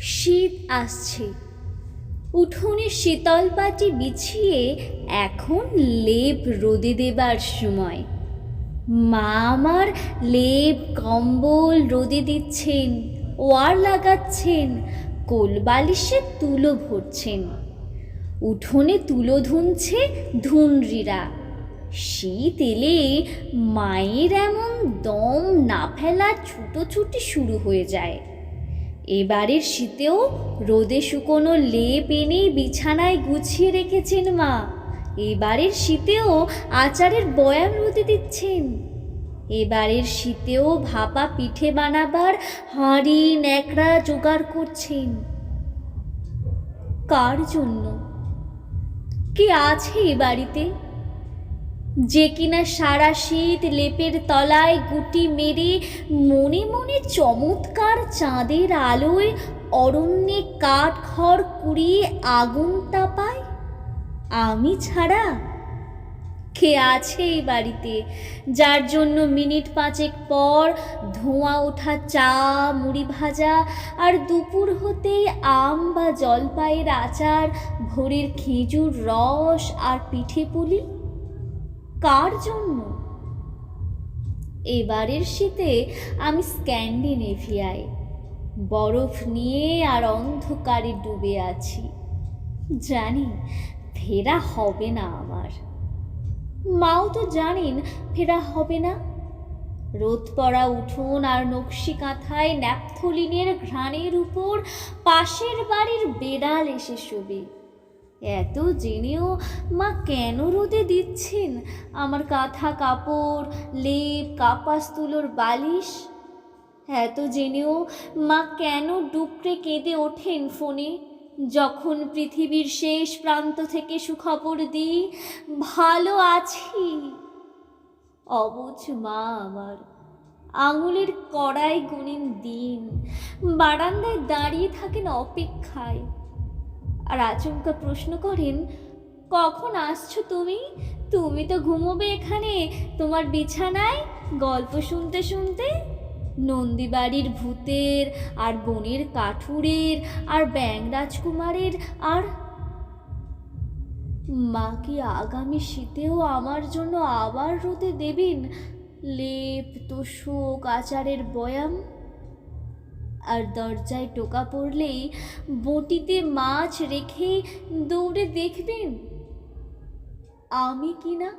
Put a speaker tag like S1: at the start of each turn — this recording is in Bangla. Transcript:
S1: শীত আসছে। উঠোনে শীতল পাটি বিছিয়ে এখন লেপ রোদে দেবার সময়। মা আমার লেপ কম্বল রোদে দিচ্ছেন, ওয়ার লাগাচ্ছেন কোলবালিশে তুলো ভরছেন। উঠোনে তুলো ধুনছে ধুনরিরা। শীত এলে মায়ের এমন দম না ফেলা ছুটোছুটি শুরু হয়ে যায়। এবারের শীতেও রোদে শুকোনো লেপ এনেই বিছানায় গুছিয়ে রেখেছেন মা। এবারের শীতেও আচারের বয়াম রোদে দিচ্ছেন। এবারের শীতেও ভাপা পিঠে বানাবার হাঁড়ি ন্যাকড়া জোগাড় করছেন। কার জন্য? কে আছে এ বাড়িতে? যে কিনা সারা শীত লেপের তলায় গুটি মেরে মনে মনে চমৎকার চাঁদের আলোয় অরণ্যে কাঠ খড় কুড়িয়ে আগুন তাপায়? আমি ছাড়া? কে আছে এই বাড়িতে? যার জন্য মিনিট পাঁচেক পর ধোঁয়া ওঠা চা, মুড়ি ভাজা আর দুপুর হতেই আম বা জলপাইয়ের আচার, ভোরের খেজুর রস আর পিঠে পুলি? কার জন্য? এবারের শীতে আমি স্ক্যান্ডিনেভিয়ায়। বরফ নিয়ে আর অন্ধকারে ডুবে আছি। জানি, ফেরা হবে না আমার। মাও তো জানেন, ফেরা হবে না। রোদ পড়া উঠোন আর নকশি কাঁথায় ন্যাপথলিনের ঘ্রাণের উপর পাশের বাড়ির বেড়াল এসে শোবে। এত জেনেও মা কেন রোদে দিচ্ছেন? আমার কাঁথা কাপড়, লেপ, কাপাস, তুলোর বালিশ। এত জেনেও মা কেন ডুকরে কেঁদে ওঠেন ফোনে? যখন পৃথিবীর শেষ প্রান্ত থেকে সুখবর দিই, ভালো আছি। অবুঝ মা আমার, আঙুলের কড়াই গুনিন দিন। বারান্দায় দাঁড়িয়ে থাকেন অপেক্ষায়। আর আচমকা প্রশ্ন করেন, কখন আসছো তুমি? তুমি তো ঘুমোবে এখানে। তোমার বিছানায়? গল্প শুনতে শুনতে? নন্দীবাড়ির ভূতের আর বনের কাঠুরের আর ব্যাং রাজকুমারের আর মা কি আগামী শীতেও আমার জন্য আবার রোদে দেবেন? লেপ, তোষক, আচারের বয়াম? আর দরজায় টোকা পড়লেই বটিতে মাছ রেখে দৌড়ে দেখবেন আমি কি না